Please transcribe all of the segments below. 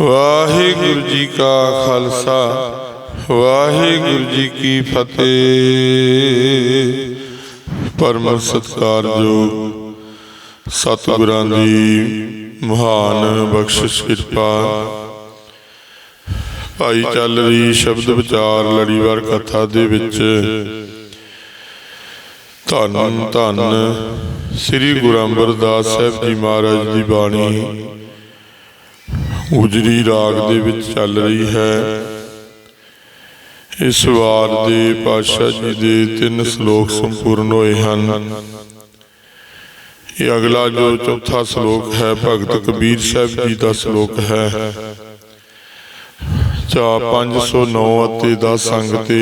ਵਾਹਿਗੁਰੂ ਜੀ ਕਾ ਖਾਲਸਾ, ਵਾਹਿਗੁਰੂ ਜੀ ਕੀ ਫਤਿਹ। ਪਰਮ ਸਤਿਕਾਰਯੋਗ ਸਤਿਗੁਰਾਂ ਦੀ ਮਹਾਨ ਬਖਸ਼ਿਸ਼ ਕਿਰਪਾ। ਭਾਈ ਚੱਲ ਰਹੀ ਸ਼ਬਦ ਵਿਚਾਰ ਲੜੀਵਾਰ ਕਥਾ ਦੇ ਵਿੱਚ। ਧੰਨ ਧੰਨ ਸ੍ਰੀ ਗੁਰੂ ਅਮਰਦਾਸ ਸਾਹਿਬ ਜੀ ਮਹਾਰਾਜ ਦੀ ਬਾਣੀ। ਉਜਰੀ ਰਾਗ ਦੇ ਵਿੱਚ ਚੱਲ ਰਹੀ ਹੈ। ਇਸ ਵਾਰ ਦੇ ਪਾਤਸ਼ਾਹ ਜੀ ਦੇ ਤਿੰਨ ਸ਼ਲੋਕ ਸੰਪੂਰਨ ਹੋਏ ਹਨ। ਇਹ ਅਗਲਾ ਜੋ ਚੌਥਾ ਸ਼ਲੋਕ ਹੈ, ਭਗਤ ਕਬੀਰ ਸਾਹਿਬ ਜੀ ਦਾ ਸ਼ਲੋਕ ਹੈ। ਚਾ 509 ਅਤੇ 10 ਅੰਗ ਤੇ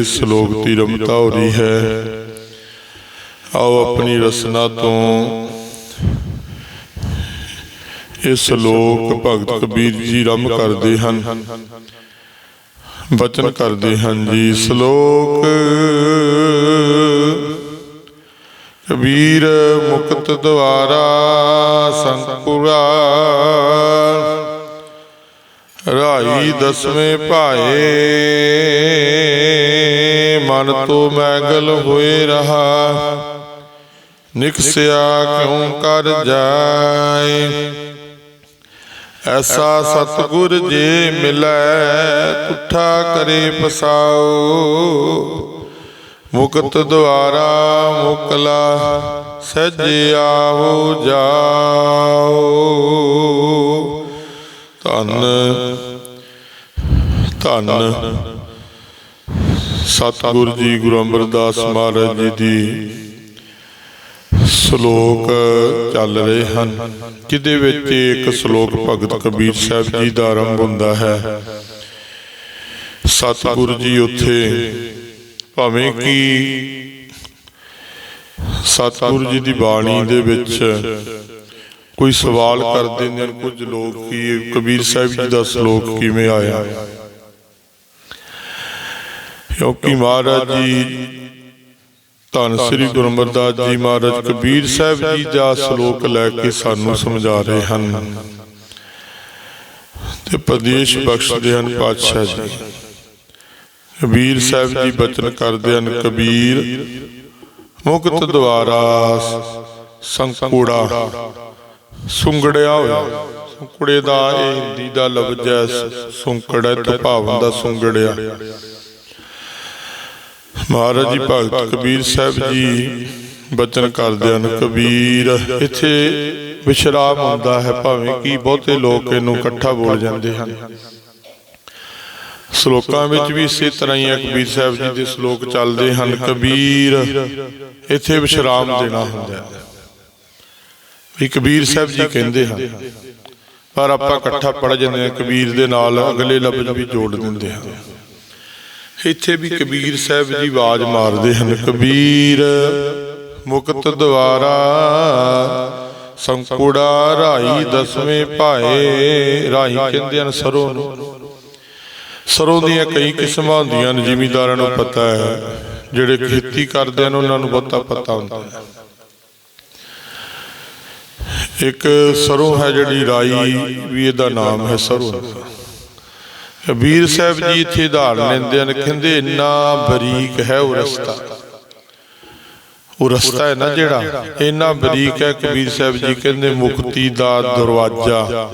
ਇਸ ਸ਼ਲੋਕ ਦੀ ਰਮਤਾ ਹੋ ਰਹੀ ਹੈ। ਆਓ ਆਪਣੀ ਰਸਨਾ ਤੋਂ ਇਸ ਸ਼ਲੋਕ ਭਗਤ ਕਬੀਰ ਜੀ ਰਮ ਕਰਦੇ ਹਨ। ਬਚਨ ਕਰਦੇ ਹਨ ਜੀ। ਸ਼ਲੋਕ ਕਬੀਰ ਮੁਕਤ ਦਵਾਰਾ ਸੰਪੂਰਾ ਰਾਈ ਦਸਵੇਂ ਭਾਏ ਮਨ ਤੋਂ ਮੈਗਲ ਹੋਏ ਰਹਾ। ਨਿਕਸਿਆ ਕਿਉਂ ਕਰ ਜਾਏ? ਐਸਾ ਸਤਗੁਰ ਜੇ ਮਿਲੈ ਤੁਠਾ ਕਰੇ ਪਸਾਓ ਮੁਕਤ ਦੁਆਰਾ ਮੁਕਲਾ ਸਹਿਜੇ ਆਵੋ ਜਾਓ। ਧੰਨ ਧੰਨ ਸਤਿਗੁਰ ਜੀ ਗੁਰੂ ਅਮਰਦਾਸ ਮਹਾਰਾਜ ਜੀ ਦੀ ਸ਼ਲੋਕ ਚੱਲ ਰਹੇ ਹਨ। ਜਿਹਦੇ ਵਿੱਚ ਇੱਕ ਸ਼ਲੋਕ ਭਗਤ ਕਬੀਰ ਸਾਹਿਬ ਜੀ ਦਾ ਆਰੰਭ ਹੁੰਦਾ ਹੈ। ਸਤਿਗੁਰ ਜੀ ਉੱਥੇ, ਭਾਵੇਂ ਕਿ ਸਤਿਗੁਰ ਜੀ ਦੀ ਬਾਣੀ ਦੇ ਵਿੱਚ ਕੋਈ ਸਵਾਲ ਕਰਦੇ ਨੇ ਕੁਝ ਲੋਕ ਕਿ ਕਬੀਰ ਸਾਹਿਬ ਜੀ ਦਾ ਸ਼ਲੋਕ ਕਿਵੇਂ ਆਇਆ। ਕਿਉਂਕਿ ਮਹਾਰਾਜ ਜੀ ਧੰਨ ਸ੍ਰੀ ਗੁਰੂ ਅਮਰਦਾਸ ਜੀ ਮਹਾਰਾਜ ਕਬੀਰ ਸਾਹਿਬ ਜੀ ਦਾ ਸ਼ਲੋਕ ਲੈ ਕੇ ਸਾਨੂੰ ਸਮਝਾ ਰਹੇ ਹਨ। ਤੇ ਪ੍ਰਦੇਸ਼ ਬਖਸ਼ਦੇ ਹਨ ਪਾਤਸ਼ਾਹ ਜੀ। ਕਬੀਰ ਸਾਹਿਬ ਜੀ ਬਚਨ ਕਰਦੇ ਹਨ ਕਬੀਰ। ਮੁਕਤ ਦੁਆਰਾ ਸੰਕੂੜਾ। ਸੁੰਗੜਿਆ ਹੋਇਆ। ਸੁੰਕੜੇ ਦਾ ਇਹ ਹਿੰਦੀ ਦਾ ਲਫ਼ਜ਼ ਹੈ ਸੁੰਕੜਾ ਤੇ ਭਾਵ ਦਾ ਸੁੰਗੜਿਆ। ਮਹਾਰਾਜ ਜੀ, ਭਗਤ ਕਬੀਰ ਸਾਹਿਬ ਜੀ ਬਚਨ ਕਰਦੇ ਹਨ, ਕਬੀਰ, ਇੱਥੇ ਵਿਸ਼ਰਾਮ ਹੁੰਦਾ ਹੈ, ਭਾਵੇਂ ਕਿ ਬਹੁਤੇ ਲੋਕ ਇਹਨੂੰ ਇਕੱਠਾ ਬੋਲ ਜਾਂਦੇ ਹਨ। ਸ਼ਲੋਕਾਂ ਵਿੱਚ ਵੀ ਇਸੇ ਤਰ੍ਹਾਂ ਹੀ ਕਬੀਰ ਸਾਹਿਬ ਜੀ ਦੇ ਸ਼ਲੋਕ ਚੱਲਦੇ ਹਨ, ਕਬੀਰ, ਇੱਥੇ ਵਿਸ਼ਰਾਮ ਦੇਣਾ ਹੁੰਦਾ ਹੈ। ਵੀ ਕਬੀਰ ਸਾਹਿਬ ਜੀ ਕਹਿੰਦੇ ਹਨ, ਪਰ ਆਪਾਂ ਇਕੱਠਾ ਪੜ ਜਾਂਦੇ ਹਾਂ, ਕਬੀਰ ਦੇ ਨਾਲ ਅਗਲੇ ਲਫ਼ਜ਼ ਵੀ ਜੋੜ ਦਿੰਦੇ ਹਾਂ। ਇੱਥੇ ਵੀ ਕਬੀਰ ਸਾਹਿਬ ਜੀ ਆਵਾਜ਼ ਮਾਰਦੇ ਹਨ। ਕਬੀਰ, ਮੁਕਤ ਦਵਾਰਾ ਸੰਕੁੜਾ ਰਾਈ ਦਸਵੇਂ ਭਾਏ ਰਾਈ ਕਹਿੰਦੇ ਹਨ ਸਰੋਂ ਨੂੰ। ਸਰੋਂ ਦੀਆਂ ਕਈ ਕਿਸਮਾਂ ਹੁੰਦੀਆਂ ਨੇ, ਜ਼ਿਮੀਦਾਰਾਂ ਨੂੰ ਪਤਾ ਹੈ। ਜਿਹੜੇ ਖੇਤੀ ਕਰਦੇ ਹਨ, ਉਹਨਾਂ ਨੂੰ ਬਹੁਤਾ ਪਤਾ ਹੁੰਦਾ ਹੈ। ਇੱਕ ਸਰੋਂ ਹੈ ਜਿਹੜੀ ਰਾਈ ਵੀ ਇਹਦਾ ਨਾਮ ਹੈ ਸਰੋਂ। ਕਬੀਰ ਸਾਹਿਬ ਜੀ ਇੱਥੇ ਉਦਾਹਰਨ ਲੈਂਦੇ ਹਨ ਕਹਿੰਦੇ ਇੰਨਾ ਬਰੀਕ ਹੈ ਉਹ ਰਸਤਾ ਉਹ ਰਸਤਾ ਹੈ ਨਾ ਜਿਹੜਾ? ਇੰਨਾ ਬਰੀਕ ਹੈ ਕਬੀਰ ਸਾਹਿਬ ਜੀ ਕਹਿੰਦੇ ਮੁਕਤੀ ਦਾ ਦਰਵਾਜ਼ਾ।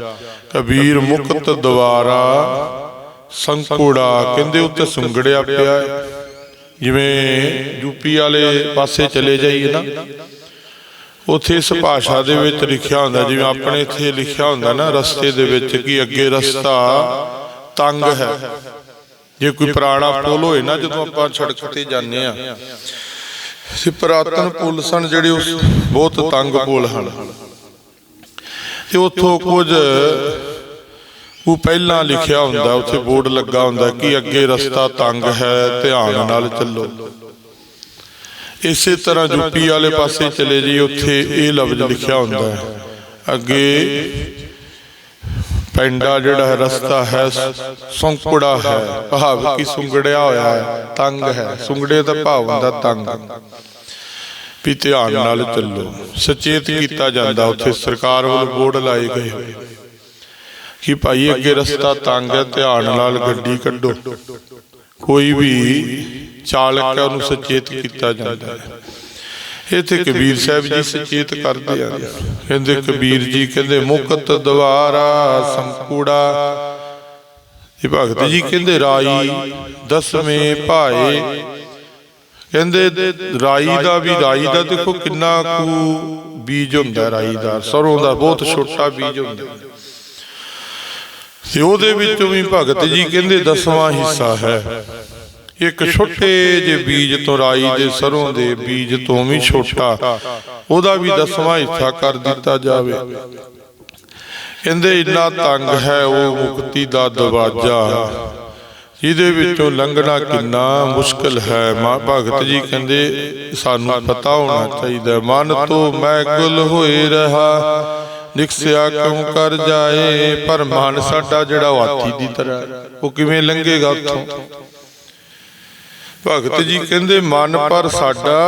ਕਬੀਰ ਮੁਕਤ ਦਵਾਰਾ ਸੰਕੂੜਾ ਕਹਿੰਦੇ ਉੱਤੇ ਸੁੰਗੜਿਆ ਪਿਆ ਹੈ। ਜਿਵੇਂ ਯੂਪੀ ਵਾਲੇ ਪਾਸੇ ਚਲੇ ਜਾਈਏ ਨਾ। ਉੱਥੇ ਇਸ ਭਾਸ਼ਾ ਦੇ ਵਿੱਚ ਲਿਖਿਆ ਹੁੰਦਾ ਜਿਵੇਂ ਆਪਣੇ ਇੱਥੇ ਲਿਖਿਆ ਹੁੰਦਾ ਨਾ ਰਸਤੇ ਦੇ ਵਿੱਚ ਕਿ ਅੱਗੇ ਰਸਤਾ ਤੰਗ ਹੈ। ਜੇ ਕੋਈ ਪੁਰਾਣਾ ਪੁਲ ਹੋਏ ਨਾ ਜਦੋਂ ਆਪਾਂ ਸੜਕ ਤੇ ਜਾਂਦੇ ਆ ਸੇ ਪ੍ਰਾਤਨ ਪੁਲ ਸਨ ਜਿਹੜੇ ਉਸ ਬਹੁਤ ਤੰਗ ਪੁਲ ਹਨ। ਤੇ ਉੱਥੋਂ ਕੁਝ ਉਹ ਪਹਿਲਾਂ ਲਿਖਿਆ ਹੁੰਦਾ ਉੱਥੇ ਬੋਰਡ ਲੱਗਾ ਹੁੰਦਾ ਕਿ ਅੱਗੇ ਰਸਤਾ ਤੰਗ ਹੈ ਧਿਆਨ ਨਾਲ ਚੱਲੋ। ਇਸੇ ਤਰ੍ਹਾਂ ਯੂਪੀ ਵਾਲੇ ਪਾਸੇ ਚਲੇ ਜੀ ਉੱਥੇ ਇਹ ਲਫ਼ਜ਼ ਲਿਖਿਆ ਹੁੰਦਾ ਹੈ। ਅੱਗੇ ਪੈਂਡਾ ਜਿਹੜਾ ਹੈ ਰਸਤਾ ਹੈ, ਸੰਕੜਾ ਹੈ। ਭਾਵ ਕੀ ਸੁੰਗੜਿਆ ਹੋਇਆ ਹੈ, ਤੰਗ ਹੈ। ਸੁੰਗੜੇ ਦਾ ਭਾਵ ਹੁੰਦਾ ਤੰਗ। ਵੀ ਧਿਆਨ ਨਾਲ ਚੱਲੋ। ਸੁਚੇਤ ਕੀਤਾ ਜਾਂਦਾ ਉੱਥੇ। ਸਰਕਾਰ ਵੱਲੋਂ ਬੋਰਡ ਲਾਏ ਗਏ ਹੋਏ। ਕਿ ਭਾਈ, ਅੱਗੇ ਰਸਤਾ ਤੰਗ ਹੈ, ਧਿਆਨ ਨਾਲ ਗੱਡੀ ਕੱਢੋ। ਕੋਈ ਵੀ ਚਾਲਕ ਹੈ, ਉਹਨੂੰ ਸੁਚੇਤ ਕੀਤਾ ਜਾਂਦਾ ਹੈ। ਇੱਥੇ ਕਬੀਰ ਸਾਹਿਬ ਜੀ ਸੁਚੇਤ ਕਰਦੇ ਆ। ਕਹਿੰਦੇ ਕਬੀਰ ਜੀ ਕਹਿੰਦੇ ਮੁਕਤ ਦਵਾਰਾ ਸੰਕੂੜਾ। ਇਹ ਭਗਤ ਜੀ ਕਹਿੰਦੇ ਰਾਈ ਦਸਵੇਂ ਭਾਏ। ਕਹਿੰਦੇ ਰਾਈ ਦਾ ਵੀ ਰਾਈ ਦਾ ਦੇਖੋ ਕਿੰਨਾ ਕੁ ਬੀਜ ਹੁੰਦਾ ਰਾਈ ਦਾ। ਸਰੋਂ ਦਾ ਬਹੁਤ ਛੋਟਾ ਬੀਜ ਹੁੰਦਾ। ਤੇ ਉਹਦੇ ਵਿੱਚੋਂ ਵੀ ਭਗਤ ਜੀ ਕਹਿੰਦੇ ਦਸਵਾਂ ਹਿੱਸਾ ਹੈ। ਇੱਕ ਛੋਟੇ ਜਿਹੇ ਬੀਜ ਤੋਂ ਰਾਈ ਦੇ ਸਰੋਂ ਦੇ ਬੀਜ ਤੋਂ ਵੀ ਛੋਟਾ। ਉਹਦਾ ਵੀ ਦਸਵਾਂ ਹਿੱਸਾ ਕਰ ਦਿੱਤਾ ਜਾਵੇ। ਕਹਿੰਦੇ ਇੰਨਾ ਤੰਗ ਹੈ ਉਹ ਮੁਕਤੀ ਦਾ ਦਰਵਾਜ਼ਾ। ਜਿਹਦੇ ਵਿੱਚੋਂ ਲੰਘਣਾ ਕਿੰਨਾ ਮੁਸ਼ਕਲ ਹੈ। ਮਾਂ ਭਗਤ ਜੀ ਕਹਿੰਦੇ, ਸਾਨੂੰ ਪਤਾ ਹੋਣਾ ਚਾਹੀਦਾ। ਮਨ ਤੋਂ ਮੈਂ ਮੈਗਲ ਹੋਏ ਰਹਾ। ਨਿਕਸਿਆ ਕਿਉਂ ਕਰ ਜਾਏ? ਪਰ ਮਨ ਸਾਡਾ ਜਿਹੜਾ ਉਹ ਹਾਥੀ ਦੀ ਤਰ੍ਹਾਂ ਉਹ ਕਿਵੇਂ ਲੰਘੇਗਾ ਉੱਥੋਂ? ਭਗਤ ਜੀ ਕਹਿੰਦੇ ਮਨ ਪਰ ਸਾਡਾ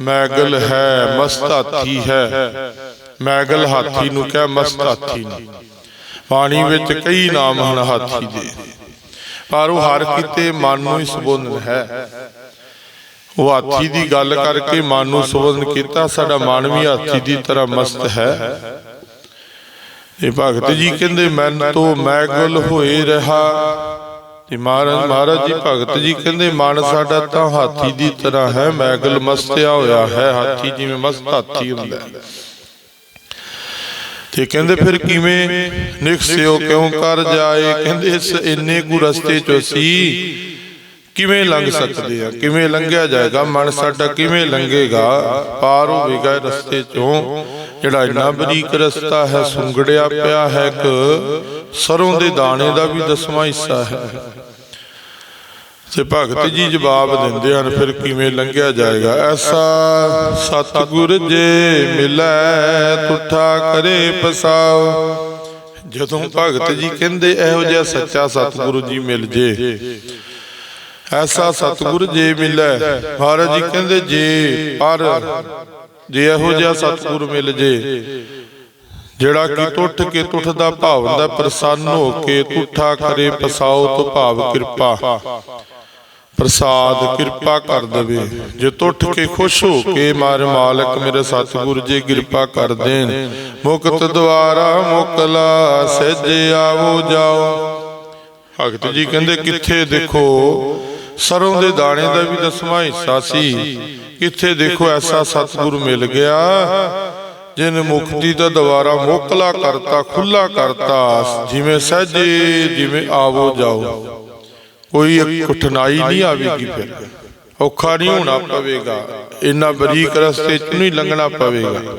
ਮੈਗਲ ਹੈ ਮਸਤ ਹਾਥੀ ਹੈ। ਮੈਗਲ ਹਾਥੀ ਨੂੰ ਕਹਿ ਮਸਤ ਹਾਥੀ ਨੂੰ। ਪਾਣੀ ਵਿੱਚ ਕਈ ਨਾਮ ਹਨ ਹਾਥੀ ਦੇ। ਪਰ ਉਹ ਹਰ ਕਿਤੇ ਮਨ ਨੂੰ ਹੀ ਸੰਬੋਧਨ ਹੈ। ਉਹ ਹਾਥੀ ਦੀ ਗੱਲ ਕਰਕੇ ਮਨ ਨੂੰ ਸੰਬੋਧਨ ਕੀਤਾ ਸਾਡਾ ਮਨ ਵੀ ਹਾਥੀ ਦੀ ਤਰ੍ਹਾਂ ਮਸਤ ਹੈ। ਇਹ ਭਗਤ ਜੀ ਕਹਿੰਦੇ ਮਨ ਤੋਂ ਮੈਗਲ ਹੋਏ ਰਹਾ। ਤੇ ਮਹਾਰਾਜ ਮਹਾਰਾਜ ਜੀ, ਭਗਤ ਜੀ ਕਹਿੰਦੇ, ਮਨ ਸਾਡਾ ਤਾਂ ਹਾਥੀ ਦੀ ਤਰ੍ਹਾਂ ਹੈ, ਮੈਗਲ ਮਸਤਿਆ ਹੋਇਆ ਹੈ, ਹਾਥੀ ਜਿਵੇਂ ਮਸਤ ਹਾਥੀ ਹੁੰਦਾ ਹੈ। ਤੇ ਕਹਿੰਦੇ ਫਿਰ ਕਿਵੇਂ? ਨਿਕਸਿਓ ਕਿਉਂ ਕਰ ਜਾਏ? ਕਹਿੰਦੇ ਇਸ ਇੰਨੇ ਕੁ ਰਸਤੇ ਚੋਂ ਸੀ ਕਿਵੇਂ ਲੰਘ ਸਕਦੇ ਆ? ਕਿਵੇਂ ਲੰਘਿਆ ਜਾਏਗਾ? ਮਨ ਸਾਡਾ ਕਿਵੇਂ ਲੰਘੇਗਾ? ਪਾਰ ਹੋਵੇਗਾ ਰਸਤੇ ਚੋਂ। ਜਿਹੜਾ ਇੰਨਾ ਬਰੀਕ ਰਸਤਾ ਹੈ, ਸੁੰਗੜਿਆ ਪਿਆ ਹੈ ਇੱਕ। ਸਰੋਂ ਦੇ ਦਾਣੇ ਦਾ ਵੀ ਦਸਵਾਂ ਹਿੱਸਾ ਹੈ। ਤੇ ਭਗਤ ਜੀ ਜਵਾਬ ਦਿੰਦੇ ਹਨ, ਫਿਰ ਕਿਵੇਂ ਲੰਘਿਆ ਜਾਏਗਾ? ਐਸਾ ਸਤਿਗੁਰ ਜੇ ਮਿਲੈ, ਤੁਠਾ ਕਰੇ ਪਸਾਓ ਜਦੋਂ ਭਗਤ ਜੀ ਕਹਿੰਦੇ, ਇਹੋ ਜਿਹਾ ਸੱਚਾ ਸਤਿਗੁਰੂ ਜੀ ਮਿਲ ਜੇ। ਐਸਾ ਸਤਿਗੁਰ ਜੇ ਮਿਲੈ, ਮਹਾਰਾਜ ਜੀ ਕਹਿੰਦੇ, ਜੇ ਪਰ, ਜੇ ਇਹੋ ਜਿਹਾ ਸਤਿਗੁਰ ਮਿਲ ਜੇ ਜਿਹੜਾ ਕਿ ਟੁੱਟ ਕੇ ਟੁੱਟ ਭਾਵ ਹੁੰਦਾ, ਪ੍ਰਸੰਨ ਹੋ ਕੇ ਟੁੱਠਾ ਕਰੇ ਪਸਾਓ ਤੋਂ ਭਾਵ ਕਿਰਪਾ। ਪ੍ਰਸਾਦ ਕਿਰਪਾ ਕਰ ਦੇਵੇ। ਜੇ ਟੁੱਟ ਕੇ ਖੁਸ਼ ਹੋ ਕੇ ਮਾਰ ਮਾਲਕ ਮੇਰੇ ਸਤਿਗੁਰ ਜੀ ਕਿਰਪਾ ਕਰ ਦੇਣ, ਮੁਕਤ ਦਵਾਰਾ ਮੁਕਲਾ ਸਹਿਜੇ ਆਵੋ ਜਾਓ। ਭਗਤ ਜੀ ਕਹਿੰਦੇ, ਕਿੱਥੇ ਦੇਖੋ? ਸਰੋਂ ਦੇ ਦਾਣੇ ਦਾ ਵੀ ਦਸਵਾਂ ਹਿੱਸਾ ਸੀ। ਕਿੱਥੇ ਦੇਖੋ ਐਸਾ ਸਤਿਗੁਰ ਮਿਲ ਗਿਆ? ਜਿਨ ਮੁਕਤੀ ਦਾ ਦਵਾਰਾ ਮੋਕਲਾ ਕਰਤਾ, ਖੁੱਲਾ ਕਰਤਾ, ਜਿਵੇਂ ਸਹਜੇ ਜਿਵੇਂ ਆਵੋ ਜਾਓ। ਕੋਈ ਕਠਿਨਾਈ ਨਹੀਂ ਆਵੇਗੀ ਫਿਰ। ਔਖਾ ਨਹੀਂ ਹੋਣਾ ਪਵੇਗਾ। ਇੰਨਾ ਬਰੀਕ ਰਸਤੇ ਚ ਨਹੀਂ ਲੰਘਣਾ ਪਵੇਗਾ।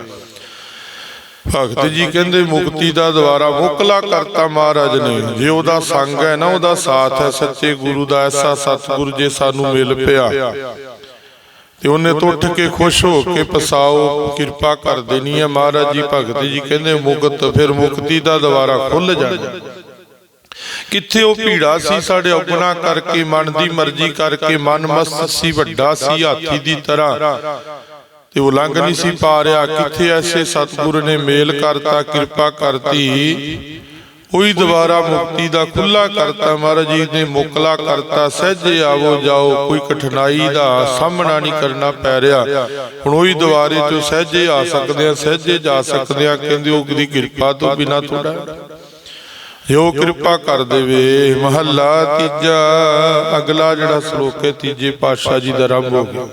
ਭਗਤ ਜੀ ਕਹਿੰਦੇ, ਮੁਕਤੀ ਦਾ ਦਵਾਰਾ ਮੁਕਲਾ ਕਰਤਾ ਮਹਾਰਾਜ ਨੇ। ਜੇ ਉਹਦਾ ਸੰਗ ਹੈ ਨਾ, ਉਹਦਾ ਸਾਥ ਹੈ ਸੱਚੇ ਗੁਰੂ ਦਾ, ਐਸਾ ਸਤਿਗੁਰ ਜੇ ਸਾਨੂੰ ਮਿਲ ਪਿਆ। ਤੇ ਉਹਨੇ ਤੋਂ ਉੱਠ ਕੇ ਖੁਸ਼ ਹੋ ਕੇ ਪਸਾਓ ਕਿਰਪਾ ਕਰ ਦੇਣੀ ਹੈ ਮਹਾਰਾਜ ਜੀ ਭਗਤ ਜੀ ਕਹਿੰਦੇ ਮੁਕਤ ਫਿਰ ਮੁਕਤੀ ਦਾ ਦਵਾਰਾ ਖੁੱਲ ਜਾਣਾ ਕਿੱਥੇ ਉਹ ਭੀੜਾ ਸੀ ਸਾਡੇ ਔਗਣਾ ਕਰਕੇ ਮਨ ਦੀ ਮਰਜ਼ੀ ਕਰਕੇ ਮਨ ਮਸਤ ਸੀ ਵੱਡਾ ਸੀ ਹਾਥੀ ਦੀ ਤਰ੍ਹਾਂ। ਤੇ ਉਹ ਲੰਘ ਨਹੀਂ ਸੀ ਪਾ ਰਿਹਾ ਕਿੱਥੇ ਐਸੇ ਸਤਿਗੁਰ ਨੇ ਮੇਲ ਕਰਤਾ ਕਿਰਪਾ ਕਰਤੀ। ਉਹੀ ਦੁਬਾਰਾ ਮੁਕਤੀ ਦਾ ਖੁੱਲਾ ਕਰਤਾ ਮਹਾਰਾਜ ਜੀ ਨੇ, ਮੁਕਲਾ ਕਰਤਾ, ਸਹਿਜੇ ਆਵੋ ਜਾਓ, ਕੋਈ ਕਠਿਨਾਈ ਦਾ ਸਾਹਮਣਾ ਨਹੀਂ ਕਰਨਾ ਪੈ ਰਿਹਾ। ਹੁਣ ਉਹੀ ਦੁਆਰੇ ਚੋਂ ਸਹਿਜੇ ਆ ਸਕਦੇ ਆ ਸਹਿਜੇ ਜਾ ਸਕਦੇ ਆ ਕਹਿੰਦੇ ਉਹ ਦੀ ਕਿਰਪਾ ਤੋਂ ਬਿਨਾ ਥੋੜਾ ਜੋ ਕਿਰਪਾ ਕਰ ਦੇਵੇ, ਮਹੱਲਾ ਤੀਜਾ, ਅਗਲਾ ਜਿਹੜਾ ਸ਼ਲੋਕ ਹੈ, ਤੀਜੇ ਪਾਤਸ਼ਾਹ ਜੀ ਦਾ ਆਰੰਭ ਹੋ ਗਿਆ।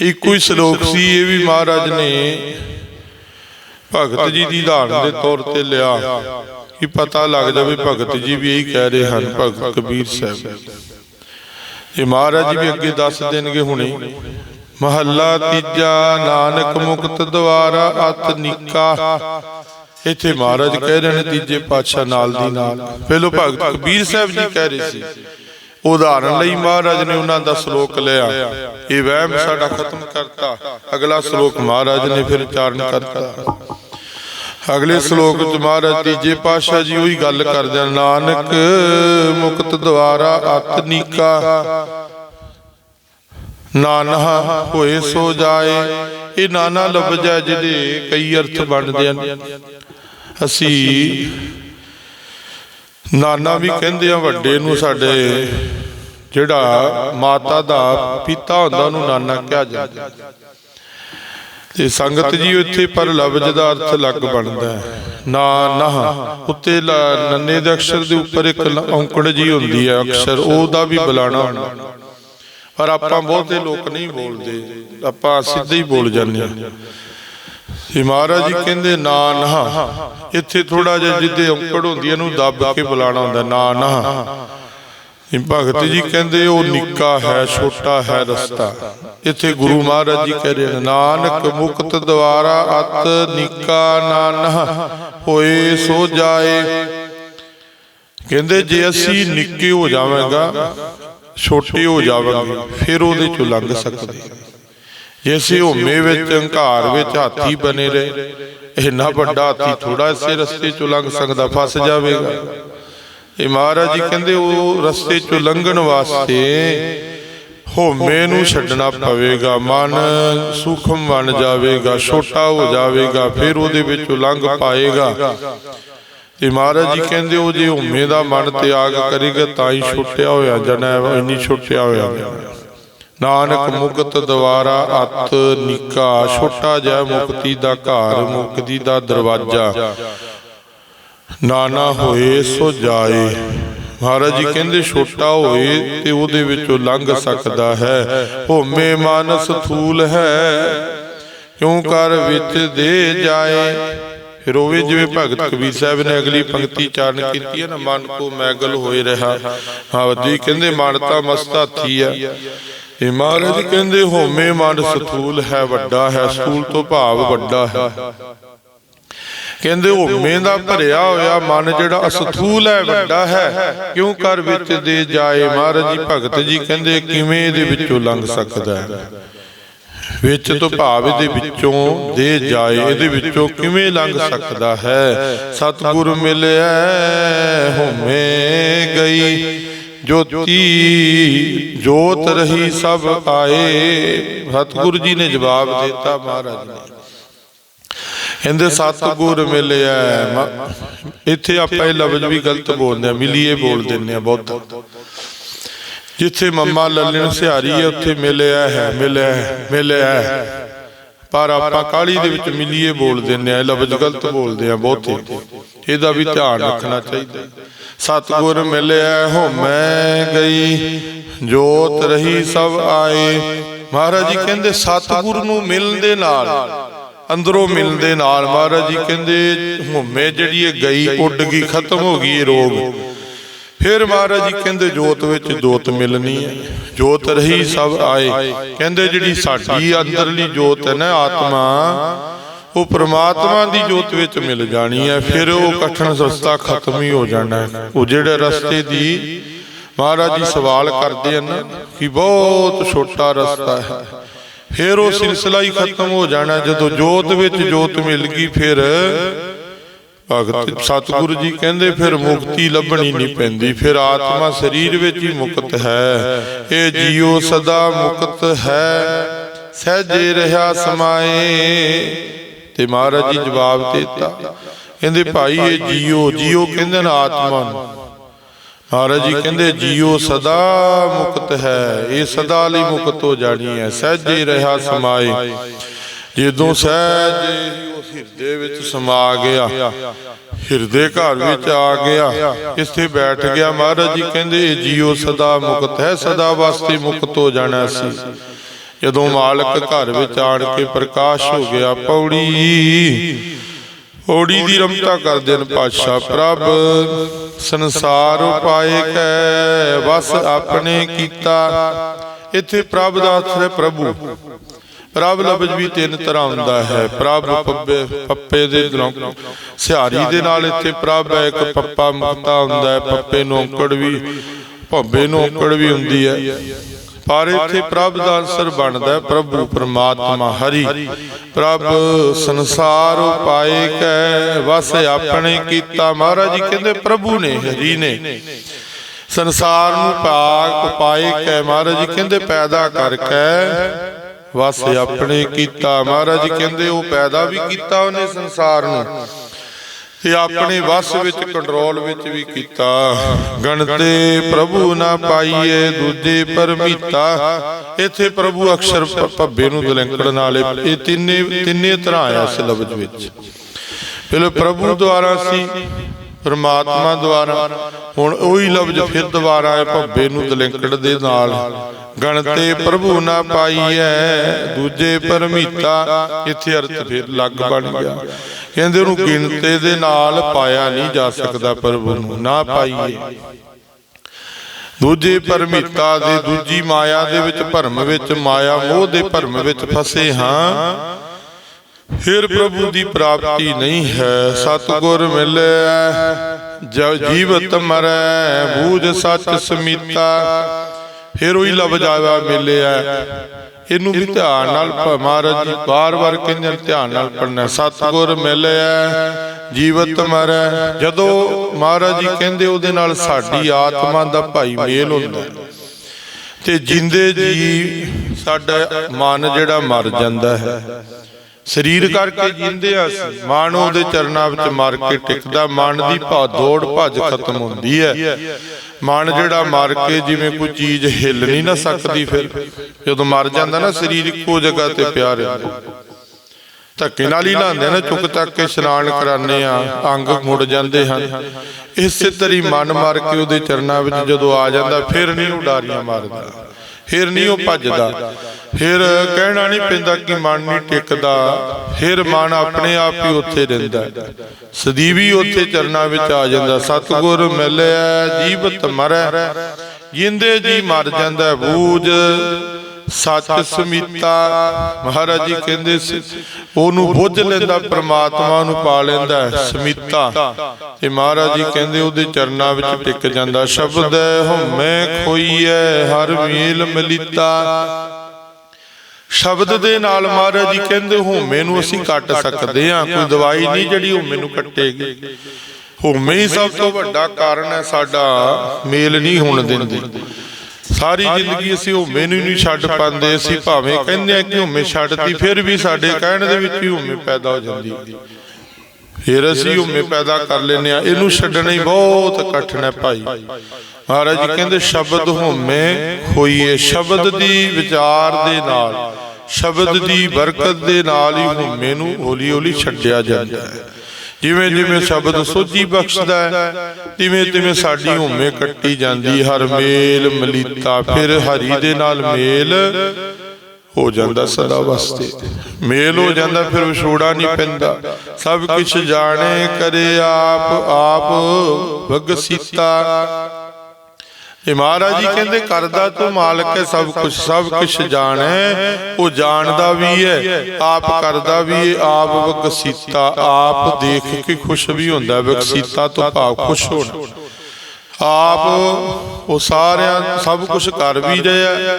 ਇੱਕੋ ਹੀ ਸ਼ਲੋਕ ਸੀ, ਇਹ ਵੀ ਮਹਾਰਾਜ ਨੇ ਭਗਤ ਜੀ ਦੀ ਧਾਰਨ ਦੇ ਤੌਰ ਤੇ ਲਿਆ ਕਿ ਪਤਾ ਲੱਗ ਜਾਵੇ ਭਗਤ ਜੀ ਵੀ ਇਹੀ ਕਹਿ ਰਹੇ ਹਨ, ਭਗਤ ਕਬੀਰ ਸਾਹਿਬ। ਇਹ ਮਹਾਰਾਜ ਵੀ ਅੱਗੇ ਦੱਸ ਦੇਣਗੇ ਹੁਣੇ। ਮਹੱਲਾ ਤੀਜਾ, ਨਾਨਕ ਮੁਕਤ ਦਵਾਰਾ ਅਤ ਨਿਕਾ। ਇੱਥੇ ਮਹਾਰਾਜ ਕਹਿ ਰਹੇ ਨੇ ਤੀਜੇ ਪਾਤਸ਼ਾਹ ਨਾਲ ਦੀ ਨਾਲ। ਪਹਿਲੋ ਭਗਤ ਕਬੀਰ ਸਾਹਿਬ ਜੀ ਕਹਿ ਰਹੇ ਸੀ ਉਦਾਹਰਨ ਲਈ ਮਹਾਰਾਜ ਨੇ ਉਹਨਾਂ ਦਾ ਸ਼ਲੋਕ ਲਿਆ। ਇਹ ਵਹਿਮ ਸਾਡਾ ਖਤਮ ਕਰਤਾ। ਅਗਲਾ ਸ਼ਲੋਕ ਮਹਾਰਾਜ ਨੇ ਫਿਰ ਉਚਾਰਨ ਕਰਤਾ। ਅਗਲੇ ਸ਼ਲੋਕ ਚ ਮਹਾਰਾਜ ਤੀਜੇ ਪਾਤਸ਼ਾਹ ਜੀ ਉਹੀ ਗੱਲ ਕਰਦੇ ਨਾਨਕ ਮੁਕਤ ਦਵਾਰਾ ਅਤਨੀਕਾ ਨਾਨਾ ਹੋਏ ਸੋ ਜਾਏ ਇਹ ਨਾਨਾ ਲਫ਼ਜ਼ ਹੈ ਜਿਹਦੇ ਕਈ ਅਰਥ ਬਣਦੇ ਹਨ। ਅਸੀਂ ਨਾਨਾ ਵੀ ਕਹਿੰਦੇ ਆ ਵੱਡੇ ਨੂੰ ਸਾਡੇ ਜਿਹੜਾ ਮਾਤਾ ਦਾ ਪਿਤਾ ਹੁੰਦਾ ਉਹਨੂੰ ਨਾਨਾ ਕਿਹਾ ਜਾਂਦਾ। ਤੇ ਸੰਗਤ ਜੀ ਇੱਥੇ ਪਰ ਲਫ਼ਜ਼ ਦਾ ਅਰਥ ਅਲੱਗ ਬਣਦਾ ਹੈ। ਨਾ ਨਹ ਉੱਤੇ ਨੰਨੇ ਦੇ ਅਕਸ਼ਰ ਦੇ ਉੱਪਰ ਇੱਕ ਔਂਕੜ ਜੀ ਹੁੰਦੀ ਹੈ ਅਕਸ਼ਰ ਉਹਦਾ ਵੀ ਬੁਲਾਣਾ ਹੁੰਦਾ। ਪਰ ਆਪਾਂ ਬਹੁਤੇ ਲੋਕ ਨਹੀਂ ਬੋਲਦੇ। ਆਪਾਂ ਸਿੱਧੇ ਹੀ ਬੋਲ ਜਾਂਦੇ ਹਾਂ। ਤੇ ਮਹਾਰਾਜ ਜੀ ਕਹਿੰਦੇ ਨਾ ਨਹ ਇੱਥੇ ਥੋੜਾ ਜਿਹਾ ਜਿੱਦੇ ਔਂਕੜ ਹੁੰਦੀ ਹੈ ਇਹਨੂੰ ਦੱਬ ਕੇ ਬੁਲਾਣਾ ਹੁੰਦਾ ਨਾ ਨਹ ਇਹ ਭਗਤ ਜੀ ਕਹਿੰਦੇ, ਉਹ ਨਿੱਕਾ ਹੈ, ਛੋਟਾ ਹੈ ਰਸਤਾ। ਇੱਥੇ ਗੁਰੂ ਮਹਾਰਾਜ ਜੀ ਕਹਿ ਰਹੇ ਨਾਨਕ ਮੁਕਤ ਦਵਾਰਾ ਅਤ ਨਿੱਕਾ ਨਾਨਹ ਹੋਏ ਸੋ ਜਾਏ। ਕਹਿੰਦੇ, ਜੇ ਅਸੀਂ ਨਿੱਕੇ ਹੋ ਜਾਵਾਂਗਾ, ਛੋਟੇ ਹੋ ਜਾਵਾਂਗੇ, ਫਿਰ ਉਹਦੇ ਚੋਂ ਲੰਘ ਸਕਦੇ ਹਾਂ। ਜੇ ਅਸੀਂ ਹੋਮੇ ਵਿੱਚ ਹੰਕਾਰ ਵਿੱਚ ਹਾਥੀ ਬਨੇ ਰਹੇ। ਇੰਨਾ ਵੱਡਾ ਹਾਥੀ ਥੋੜਾ ਇਸੇ ਰਸਤੇ ਚੋਂ ਲੰਘ ਸਕਦਾ ਫਸ ਜਾਵੇਗਾ। ਇਹ ਮਹਾਰਾਜ ਜੀ ਕਹਿੰਦੇ ਉਹ ਰਸਤੇ ਚੋਂ ਲੰਘਣ ਵਾਸਤੇ ਹੋਮੇ ਨੂੰ ਛੱਡਣਾ ਪਵੇਗਾ ਮਨ ਸੂਖਮ ਬਣ ਜਾਵੇਗਾ ਛੋਟਾ ਹੋ ਜਾਵੇਗਾ ਫਿਰ ਉਹਦੇ ਵਿੱਚੋਂ ਲੰਘ ਪਾਏਗਾ। ਤੇ ਮਹਾਰਾਜ ਜੀ ਕਹਿੰਦੇ ਉਹ ਜੇ ਹੋਮੇ ਦਾ ਮਨ ਤਿਆਗ ਕਰੇਗਾ ਤਾਂ ਹੀ ਛੁੱਟਿਆ ਹੋਇਆ ਜਨਾ ਇੰਨੀ ਛੁੱਟਿਆ ਹੋਇਆ। ਨਾਨਕ ਮੁਕਤ ਦਵਾਰਾ ਅਤ ਨਿੱਕਾ, ਛੋਟਾ ਜਿਹਾ ਮੁਕਤੀ ਦਾ ਘਰ, ਮੁਕਤੀ ਦਾ ਦਰਵਾਜ਼ਾ। ਨਾਨਾ ਹੋਏ ਸੋ ਜਾਏ। ਮਹਾਰਾਜ ਜੀ ਕਹਿੰਦੇ, ਛੋਟਾ ਹੋਏ ਤੇ ਉਹਦੇ ਵਿੱਚੋਂ ਲੰਘ ਸਕਦਾ ਹੈ। ਹੋਮੇ ਮਾਨਸ ਥੂਲ ਹੈ, ਕਿਉਂ ਕਰ ਵਿੱਚ ਦੇ ਜਾਏ। ਫਿਰ ਉਹ ਵੀ ਜਿਵੇਂ ਭਗਤ ਕਬੀਰ ਸਾਹਿਬ ਨੇ ਅਗਲੀ ਪੰਕਤੀ ਚਾਰਨ ਕੀਤੀ ਹੈ ਨਾ, ਮਨ ਕੋ ਮੈਗਲ ਹੋਏ ਰਹਾ। ਹਾਂ ਜੀ ਕਹਿੰਦੇ ਮਨ ਤਾਂ ਮਸਤ ਹਾਥੀ ਆ ਇਹ ਮਹਾਰਾਜ ਕਹਿੰਦੇ ਹੋਮੇ ਮਨ ਸਥੂਲ ਹੈ, ਵੱਡਾ ਹੈ, ਸਥੂਲ ਤੋਂ ਭਾਵ ਵੱਡਾ ਹੈ। ਕਹਿੰਦੇ ਹੋਮੇ ਦਾ ਭਰਿਆ ਹੋਇਆ ਮਨ ਜਿਹੜਾ ਅਸਥੂਲ ਹੈ, ਵੱਡਾ ਹੈ, ਕਿਉਂ ਕਰ ਵਿੱਚ ਦੇ ਜਾਏ? ਮਹਾਰਾਜ ਜੀ, ਭਗਤ ਜੀ ਕਹਿੰਦੇ ਕਿਵੇਂ ਇਹਦੇ ਵਿੱਚੋਂ ਲੰਘ ਸਕਦਾ ਹੈ? ਵਿੱਚ ਤੋਂ ਭਾਵ ਇਹਦੇ ਵਿੱਚੋਂ ਦੇ ਜਾਏ, ਇਹਦੇ ਵਿੱਚੋਂ ਕਿਵੇਂ ਲੰਘ ਸਕਦਾ ਹੈ? ਸਤਿਗੁਰ ਮਿਲਿਆ, ਹੋਮੇ ਗਈ। ਜੋਤੀ ਜੋਤ ਰਹੀ ਸਭ ਆਏ। ਸਤਿਗੁਰੂ ਜੀ ਨੇ ਜਵਾਬ ਦਿੱਤਾ ਮਹਾਰਾਜ ਨੇ ਕਹਿੰਦੇ, ਸਤਿਗੁਰ ਮਿਲਿਆ ਇੱਥੇ ਆਪਾਂ ਇਹ ਲਫ਼ਜ਼ ਵੀ ਗਲਤ ਬੋਲਦੇ ਆ ਮਿਲੀਏ ਬੋਲ ਦਿੰਦੇ ਆ ਬਹੁਤ। ਜਿੱਥੇ ਮੰਮਾ ਲੱਲਣ ਸਿਹਾਰੀ ਹੈ, ਉੱਥੇ ਮਿਲਿਆ ਹੈ ਮਿਲਿਆ ਹੈ ਮਿਲਿਆ ਹੈ। ਪਰ ਆਪਾਂ ਕਾਲੀ ਦੇ ਵਿੱਚ ਮਿਲੀਏ ਬੋਲ ਦਿੰਦੇ ਆ ਲਫ਼ਜ਼ ਗਲਤ ਬੋਲਦੇ ਆ ਬਹੁਤੇ ਇਹਦਾ ਵੀ ਧਿਆਨ ਰੱਖਣਾ ਚਾਹੀਦਾ। ਸਤਿਗੁਰ ਮਿਲਿਆ ਹੋਮੈ ਗਈ, ਜੋਤ ਰਹੀ ਸਭ ਆਏ। ਮਹਾਰਾਜ ਜੀ ਕਹਿੰਦੇ, ਸਤਿਗੁਰ ਨੂੰ ਮਿਲਣ ਦੇ ਨਾਲ, ਅੰਦਰੋਂ ਮਿਲਣ ਨਾਲ। ਮਹਾਰਾਜ ਜੀ ਕਹਿੰਦੇ, ਹੋਮੇ ਜਿਹੜੀ ਇਹ ਗਈ, ਉੱਡ ਗਈ, ਖਤਮ ਹੋ ਗਈ ਇਹ ਰੋਗ। ਫਿਰ ਮਹਾਰਾਜ ਜੀ ਕਹਿੰਦੇ, ਜੋਤ ਵਿੱਚ ਜੋਤ ਮਿਲਣੀ ਹੈ। ਜੋਤ ਰਹੀ ਸਭ ਆਏ। ਕਹਿੰਦੇ, ਜਿਹੜੀ ਸਾਡੀ ਅੰਦਰਲੀ ਜੋਤ ਹੈ ਨਾ, ਆਤਮਾ ਉਹ ਪ੍ਰਮਾਤਮਾ ਦੀ ਜੋਤ ਵਿੱਚ ਮਿਲ ਜਾਣੀ ਹੈ, ਫਿਰ ਉਹ ਕਠਨ ਰਸਤਾ ਖਤਮ ਹੀ ਹੋ ਜਾਣਾ ਹੈ। ਉਹ ਜਿਹੜੇ ਰਸਤੇ ਦੀ ਮਹਾਰਾਜ ਜੀ ਸਵਾਲ ਕਰਦੇ ਹਨ ਕਿ ਬਹੁਤ ਛੋਟਾ ਰਸਤਾ ਹੈ, ਫਿਰ ਉਹ ਸਿਲਸਿਲਾ ਹੀ ਖਤਮ ਹੋ ਜਾਣਾ ਜਦੋਂ ਜੋਤ ਵਿੱਚ ਜੋਤ ਮਿਲ ਗਈ, ਫਿਰ ਭਗਤ ਸਤਿਗੁਰੂ ਜੀ ਕਹਿੰਦੇ, ਫਿਰ ਮੁਕਤੀ ਲੱਭਣੀ ਨਹੀਂ ਪੈਂਦੀ, ਫਿਰ ਆਤਮਾ ਸਰੀਰ ਵਿੱਚ ਹੀ ਮੁਕਤ ਹੈ। ਇਹ ਜੀਉ ਸਦਾ ਮੁਕਤ ਹੈ, ਸਹਜੇ ਰਹਾ ਸਮਾਏ। ਤੇ ਮਹਾਰਾਜ ਜੀ ਜਵਾਬ ਦਿੱਤਾ। ਕਹਿੰਦੇ ਭਾਈ, ਇਹ ਜੀਉ ਜੀਉ ਕਹਿੰਦੇ ਨੇ ਆਤਮਾ ਨੂੰ। ਮਹਾਰਾਜ ਜੀ ਕਹਿੰਦੇ ਜੀਉ ਸਦਾ ਮੁਕਤ ਹੈ, ਇਹ ਸਦਾ ਲਈ ਮੁਕਤ ਹੋ ਜਾਣੀ ਹੈ, ਸਹਜੇ ਰਹਾ ਸਮਾਏ। ਜਦੋਂ ਸਹਿਜ ਉਸ ਹਿਰਦੇ ਵਿੱਚ ਸਮਾ ਗਿਆ, ਹਿਰਦੇ ਘਰ ਵਿੱਚ ਆ ਗਿਆ, ਇੱਥੇ ਬੈਠ ਗਿਆ, ਮਹਾਰਾਜ ਜੀ ਕਹਿੰਦੇ, ਇਹ ਜੀਓ ਸਦਾ ਮੁਕਤ ਹੈ, ਸਦਾ ਵਾਸਤੇ ਮੁਕਤ ਹੋ ਜਾਣਾ ਸੀ। ਜਦੋਂ ਮਾਲਕ ਘਰ ਵਿੱਚ ਆਣ ਕੇ ਪ੍ਰਕਾਸ਼ ਹੋ ਗਿਆ, ਪੌੜੀ। ਪੌੜੀ ਦੀ ਰਮਤਾ ਕਰਦੇ ਨੇ ਪਾਤਸ਼ਾਹ, ਪ੍ਰਭ, ਸੰਸਾਰ ਉਪਾਏ ਕੈ ਵਸ ਆਪਣੇ ਕੀਤਾ। ਇੱਥੇ ਪ੍ਰਭ ਦਾ ਅਰਥ ਹੈ ਪ੍ਰਭੂ। ਪ੍ਰਭ ਲਫ਼ਜ਼ ਵੀ ਤਿੰਨ ਤਰ੍ਹਾਂ ਹੁੰਦਾ ਹੈ। ਪ੍ਰਭ ਪੱਪੇ ਪੱਪੇ ਦੇ ਦਿਲੋਂ ਸਿਹਾਰੀ ਦੇ ਨਾਲ ਇੱਥੇ ਪ੍ਰਭ ਹੈ, ਇੱਕ ਪੱਪਾ ਮੁਕਤਾ ਹੁੰਦਾ ਹੈ, ਪੱਪੇ ਨੂੰ ਔਕੜ ਵੀ, ਭੱਬੇ ਨੂੰ ਔਕੜ ਵੀ ਹੁੰਦੀ ਹੈ। ਪਰ ਇੱਥੇ ਪ੍ਰਭ ਦਾ ਅਨਸਰ ਬਣਦਾ ਹੈ ਪ੍ਰਭੂ ਪ੍ਰਮਾਤਮਾ ਹਰੀ। ਪ੍ਰਭ ਸੰਸਾਰ ਉਪਾਏ ਕੈ ਵਸ ਆਪਣੇ ਕੀਤਾ। ਮਹਾਰਾਜ ਜੀ ਕਹਿੰਦੇ ਪ੍ਰਭੂ ਨੇ ਹਰੀ ਨੇ। ਸੰਸਾਰ ਨੂੰ ਪਾਕ ਉਪਾਏ ਕੈ ਮਹਾਰਾਜ ਜੀ ਕਹਿੰਦੇ ਪੈਦਾ ਕਰਕੇ ਵਸ ਆਪਣੇ ਕੀਤਾ। ਮਹਾਰਾਜ ਕਹਿੰਦੇ ਉਹ ਪੈਦਾ ਵੀ ਕੀਤਾ ਉਹਨੇ ਸੰਸਾਰ ਨੂੰ। ਤੇ ਆਪਣੇ ਵਸ ਵਿੱਚ ਕੰਟਰੋਲ ਵਿੱਚ ਵੀ ਕੀਤਾ। ਗਣਤੇ ਪ੍ਰਭੂ ਨਾ ਪਾਈਏ, ਦੂਜੇ ਪਰਮੀਤਾ। ਇੱਥੇ ਪ੍ਰਭੂ ਅਕਸ਼ਰ ਭੱਬੇ ਨੂੰ ਦਲੰਕੜਨ ਵਾਲੇ ਇਹ ਤਿੰਨੇ ਤਿੰਨੇ ਤਰ੍ਹਾਂ ਆਇਆ ਇਸ ਲਫ਼ਜ਼ ਵਿੱਚ। ਪਹਿਲੇ ਪ੍ਰਭੂ ਦੁਆਰਾ ਸੀ ਪਰਮਾਤਮਾ ਦੁਆਰਾ। ਹੁਣ ਉਹੀ ਲਫ਼ਜ਼ ਫਿਰ ਦੁਬਾਰਾ ਹੈ ਭੱਬੇ ਨੂੰ ਦਲਿੰਕੜ ਦੇ ਨਾਲ। ਗਣਤੇ ਪ੍ਰਭੂ ਨਾ ਪਾਈਐ, ਦੂਜੇ ਪਰਮੀਤਾ, ਇੱਥੇ ਅਰਥ ਫਿਰ ਲੱਗ ਬਣ ਗਿਆ। ਕਹਿੰਦੇ ਉਹਨੂੰ ਗਿਣਤੇ ਦੇ ਨਾਲ ਪਾਇਆ ਨਹੀਂ ਜਾ ਸਕਦਾ ਪ੍ਰਭੂ ਨੂੰ, ਨਾ ਪਾਈਏ। ਦੂਜੇ ਪਰਮਿਤਾ ਦੇ ਦੂਜੀ ਮਾਇਆ ਦੇ ਵਿੱਚ ਭਰਮ ਵਿੱਚ, ਮਾਇਆ ਮੋਹ ਦੇ ਭਰਮ ਵਿੱਚ ਫਸੇ ਹਾਂ। ਫਿਰ ਪ੍ਰਭੂ ਦੀ ਪ੍ਰਾਪਤੀ ਨਹੀਂ ਹੈ, ਸਤਗੁਰ ਮਿਲੈ ਜਬ ਜੀਵਤ ਮਰੈ, ਬੂਝ ਸੱਚ ਸਮੀਤਾ। ਫਿਰ ਉਹੀ ਲਫ਼ਜ਼ ਆਇਆ ਮਿਲਿਆ। ਇਹਨੂੰ ਵੀ ਧਿਆਨ ਨਾਲ ਪ- ਮਹਾਰਾਜ ਜੀ ਵਾਰ-ਵਾਰ ਕਹਿੰਦੇ ਧਿਆਨ ਨਾਲ ਪੜਨਾ ਸਤਗੁਰ ਮਿਲਿਆ, ਜੀਵਤ ਮਰੈ। ਜਦੋਂ ਮਹਾਰਾਜ ਜੀ ਕਹਿੰਦੇ, ਉਹਦੇ ਨਾਲ ਸਾਡੀ ਆਤਮਾ ਦਾ ਭਾਈ ਮੇਲ ਹੁੰਦਾ। ਤੇ ਜਿੰਦੇ ਜੀ, ਸਾਡਾ ਮਨ ਜਿਹੜਾ ਮਰ ਜਾਂਦਾ ਹੈ। ਸਰੀਰ ਕਰਕੇ ਜਿੰਦੇ ਆ। ਮਨ ਉਹਦੇ ਚਰਨਾਂ ਵਿੱਚ ਮਰ ਕੇ ਟਿਕਦਾ ਮਨ ਦੀ ਭਾ ਦੌੜ ਭੱਜ ਖਤਮ ਹੁੰਦੀ ਹੈ। ਮਨ ਜਿਹੜਾ ਮਰ ਕੇ ਜਿਵੇਂ ਕੋਈ ਚੀਜ਼ ਹਿੱਲ ਨਹੀਂ ਨਾ ਸਕਦੀ ਫਿਰ ਜਦੋਂ ਮਰ ਜਾਂਦਾ ਨਾ ਸਰੀਰ ਇੱਕੋ ਜਗ੍ਹਾ ਤੇ ਪਿਆ ਰਹਿੰਦਾ। ਧੱਕੇ ਨਾਲ ਹੀ ਲਾਉਂਦੇ ਨਾ ਚੁੱਕ ਚੱਕ ਕੇ ਇਸ਼ਨਾਨ ਕਰਾਉਂਦੇ ਆ ਅੰਗ ਮੁੜ ਜਾਂਦੇ ਹਨ ਇਸੇ ਤਰੀ ਮਨ ਮਾਰ ਕੇ ਉਹਦੇ ਚਰਨਾਂ ਵਿੱਚ ਜਦੋਂ ਆ ਜਾਂਦਾ ਫਿਰ ਨਹੀਂ ਉਹ ਡਾਰੀਆਂ ਮਾਰਦਾ ਫਿਰ ਨਹੀਂ ਉਹ ਭੱਜਦਾ। ਫਿਰ ਕਹਿਣਾ ਨਹੀਂ ਪੈਂਦਾ ਕਿ ਮਨ ਨਹੀਂ ਟਿਕਦਾ। ਫਿਰ ਮਨ ਆਪਣੇ ਆਪ ਹੀ ਉੱਥੇ ਰਹਿੰਦਾ। ਸਦੀਵੀ ਉੱਥੇ ਚਰਨਾਂ ਵਿੱਚ ਆ ਜਾਂਦਾ। ਸਤਿਗੁਰ ਮਿਲਿਆ ਜੀਵਤ ਮਰੈ। ਜਿੰਦੇ ਜੀ ਮਰ ਜਾਂਦਾ ਬੂਝ। ਸੱਚ ਸਮੀਤਾ ਮਹਾਰਾਜ ਜੀ ਕਹਿੰਦੇ ਸੀ ਉਹਨੂੰ ਬੁੱਝ ਲੈਂਦਾ ਪ੍ਰਮਾਤਮਾ ਨੂੰ ਪਾ ਲੈਂਦਾ ਸਮੀਤਾ। ਤੇ ਮਹਾਰਾਜ ਜੀ ਕਹਿੰਦੇ ਉਹਦੇ ਚਰਨਾਂ ਵਿੱਚ ਟਿਕ ਜਾਂਦਾ ਸ਼ਬਦ ਹਉਮੈ ਖੋਈਐ ਹਰ ਮੀਲ ਮਲਿਤਾ। ਸ਼ਬਦ ਦੇ ਨਾਲ ਮਹਾਰਾਜ ਜੀ ਕਹਿੰਦੇ ਹਉਮੈ ਨੂੰ ਅਸੀਂ ਕੱਟ ਸਕਦੇ ਹਾਂ ਕੋਈ ਦਵਾਈ ਨਹੀਂ ਜਿਹੜੀ ਹਉਮੈ ਨੂੰ ਕੱਟੇਗੀ। ਹਉਮੈ ਹੀ ਸਭ ਤੋਂ ਵੱਡਾ ਕਾਰਨ ਹੈ ਸਾਡਾ ਮੇਲ ਨਹੀਂ ਹੋਣ ਦਿੰਦੀ। ਸਾਰੀ ਜ਼ਿੰਦਗੀ ਅਸੀਂ ਹਉਮੈ ਨੂੰ ਨਹੀਂ ਛੱਡ ਪਾਉਂਦੇ ਅਸੀਂ ਭਾਵੇਂ ਕਹਿੰਦੇ ਆ ਕਿ ਹਉਮੈ ਛੱਡਦੀ ਫਿਰ ਵੀ ਸਾਡੇ ਕਹਿਣ ਦੇ ਵਿੱਚ ਹੀ ਹਉਮੈ ਪੈਦਾ ਹੋ ਜਾਂਦੀ। ਫਿਰ ਅਸੀਂ ਹਉਮੈ ਪੈਦਾ ਕਰ ਲੈਨੇ ਆ ਇਹਨੂੰ ਛੱਡਣਾ ਹੀ ਬਹੁਤ ਕਠਿਨ ਹੈ ਭਾਈ। ਮਹਾਰਾਜ ਜੀ ਕਹਿੰਦੇ ਸ਼ਬਦ ਹਉਮੈ ਹੋਈਏ ਸ਼ਬਦ ਦੀ ਵਿਚਾਰ ਦੇ ਨਾਲ। ਸ਼ਬਦ ਦੀ ਬਰਕਤ ਦੇ ਨਾਲ ਹੀ ਹਉਮੈ ਨੂੰ ਹੌਲੀ ਹੌਲੀ ਛੱਡਿਆ ਜਾਂਦਾ ਹੈ। ਜਿਵੇਂ ਜਿਵੇਂ ਸ਼ਬਦ ਸੋਝੀ ਬਖਸ਼ਦਾ ਹੈ ਤਿਵੇਂ ਤਿਵੇਂ ਸਾਡੀ ਹਉਮੈ ਕੱਟੀ ਜਾਂਦੀ ਹਰ ਮੇਲ ਮਲੀਤਾ ਫਿਰ ਹਰੀ ਦੇ ਨਾਲ ਮੇਲ ਹੋ ਜਾਂਦਾ ਸਦਾ ਵਾਸਤੇ। ਮੇਲ ਹੋ ਜਾਂਦਾ ਫਿਰ ਵਿਛੋੜਾ ਨਹੀਂ ਪੈਂਦਾ। ਸਭ ਕੁਝ ਜਾਣੇ ਕਰੇ ਆਪ ਆਪ ਵਗ ਸੀਤਾ। ਇਹ ਮਹਾਰਾਜ ਜੀ ਕਹਿੰਦੇ ਕਰਦਾ ਤੂੰ ਮਾਲਕ ਹੈ, ਸਭ ਕੁਝ ਸਭ ਕੁਝ ਜਾਣੈ। ਉਹ ਜਾਣਦਾ ਵੀ ਹੈ, ਆਪ ਕਰਦਾ ਵੀ ਹੈ, ਆਪ ਵਕਸੀਤਾ ਆਪ ਦੇਖ ਕੇ ਖੁਸ਼ ਵੀ ਹੁੰਦਾ ਵਕਸੀਤਾ ਤੋਂ ਭਾਵ ਖੁਸ਼ ਹੋਣਾ। ਆਪ ਉਹ ਸਾਰਿਆਂ ਸਭ ਕੁਝ ਕਰ ਵੀ ਰਿਹਾ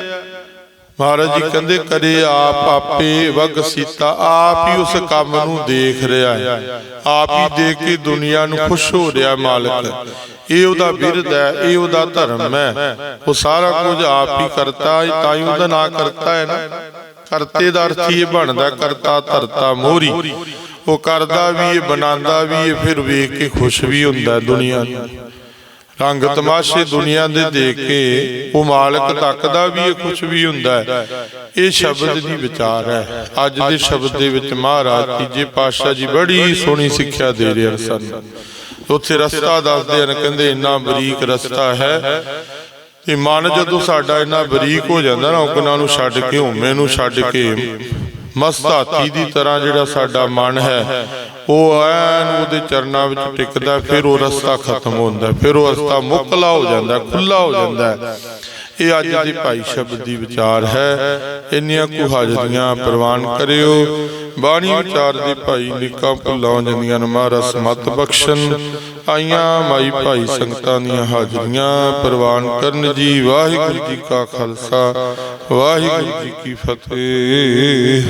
ਮਹਾਰਾਜ ਜੀ ਕਹਿੰਦੇ ਕਰੇ ਆਪ ਆਪੇ ਵਗ ਸੀਤਾ ਆਪ ਹੀ ਉਸ ਕੰਮ ਨੂੰ ਦੇਖ ਰਿਹਾ ਹੈ। ਆਪ ਹੀ ਦੇਖ ਕੇ ਦੁਨੀਆ ਨੂੰ ਖੁਸ਼ ਹੋ ਰਿਹਾ ਮਾਲਕ। ਇਹ ਉਹਦਾ ਬਿਰਧ ਹੈ ਇਹ ਉਹਦਾ ਧਰਮ ਹੈ। ਉਹ ਸਾਰਾ ਕੁਝ ਆਪ ਹੀ ਕਰਤਾ ਹੈ ਤਾਂ ਹੀ ਉਹਦਾ ਨਾਂ ਕਰਤਾ ਹੈ ਨਾ। ਕਰਤੇ ਦਾ ਅਰਥ ਇਹ ਬਣਦਾ ਕਰਤਾ ਧਰਤਾ ਮੋਰੀ ਉਹ ਕਰਦਾ ਵੀ ਇਹ ਬਣਾਉਂਦਾ ਵੀ ਇਹ ਫਿਰ ਵੇਖ ਕੇ ਖੁਸ਼ ਵੀ ਹੁੰਦਾ ਦੁਨੀਆ ਰੰਗ ਤਮਾਸ਼ੇ ਦੁਨੀਆ ਦੇ ਦੇਖ ਕੇ ਉਹ ਮਾਲਕ ਤੱਕਦਾ ਵੀ ਇਹ ਕੁਝ ਵੀ ਹੁੰਦਾ ਹੈ। ਇਹ ਸ਼ਬਦ ਦੀ ਵਿਚਾਰ ਹੈ। ਅੱਜ ਦੇ ਸ਼ਬਦ ਦੇ ਵਿੱਚ ਮਹਾਰਾਜ ਤੀਜੇ ਪਾਤਸ਼ਾਹ ਜੀ ਬੜੀ ਸੋਹਣੀ ਸਿੱਖਿਆ ਦੇ ਰਹੇ ਹਨ ਸਾਨੂੰ। ਉੱਥੇ ਰਸਤਾ ਦੱਸਦੇ ਹਨ, ਕਹਿੰਦੇ ਇੰਨਾ ਬਰੀਕ ਰਸਤਾ ਹੈ ਤੇ ਮਨ ਜਦੋਂ ਸਾਡਾ ਇੰਨਾ ਬਰੀਕ ਹੋ ਜਾਂਦਾ ਨਾ ਔਗਨਾਂ ਨੂੰ ਛੱਡ ਕੇ ਹਉਮੈ ਨੂੰ ਛੱਡ ਕੇ, ਮਸਤ ਹਾਥੀ ਦੀ ਤਰ੍ਹਾਂ ਜਿਹੜਾ ਸਾਡਾ ਮਨ ਹੈ, ਉਹ ਐਨ ਉਹਦੇ ਚਰਨਾਂ ਵਿੱਚ ਟਿਕਦਾ, ਫਿਰ ਉਹ ਰਸਤਾ ਖਤਮ ਹੁੰਦਾ, ਫਿਰ ਉਹ ਰਸਤਾ ਮੁਕਲਾ ਹੋ ਜਾਂਦਾ ਖੁੱਲਾ ਹੋ ਜਾਂਦਾ। ਇਹ ਅੱਜ ਦੇ ਭਾਈ ਸ਼ਬਦ ਦੀ ਵਿਚਾਰ ਹੈ। ਇੰਨੀਆਂ ਕੁ ਹਾਜ਼ਰੀਆਂ ਪ੍ਰਵਾਨ ਕਰਿਓ। ਬਾਣੀ ਵਿਚਾਰ ਦੇ ਭਾਈ ਨਿੱਕਾ ਭੁੱਲਾਂ ਜਾਂਦੀਆਂ ਨੇ ਮਹਾਰਾਜ ਮਤ ਬਖਸ਼ਣ। ਆਈਆਂ ਮਾਈ ਭਾਈ ਸੰਗਤਾਂ ਦੀਆਂ ਹਾਜ਼ਰੀਆਂ ਪ੍ਰਵਾਨ ਕਰਨ ਜੀ। ਵਾਹਿਗੁਰੂ ਜੀ ਕਾ ਖਾਲਸਾ, ਵਾਹਿਗੁਰੂ ਜੀ ਕੀ ਫਤਿਹ।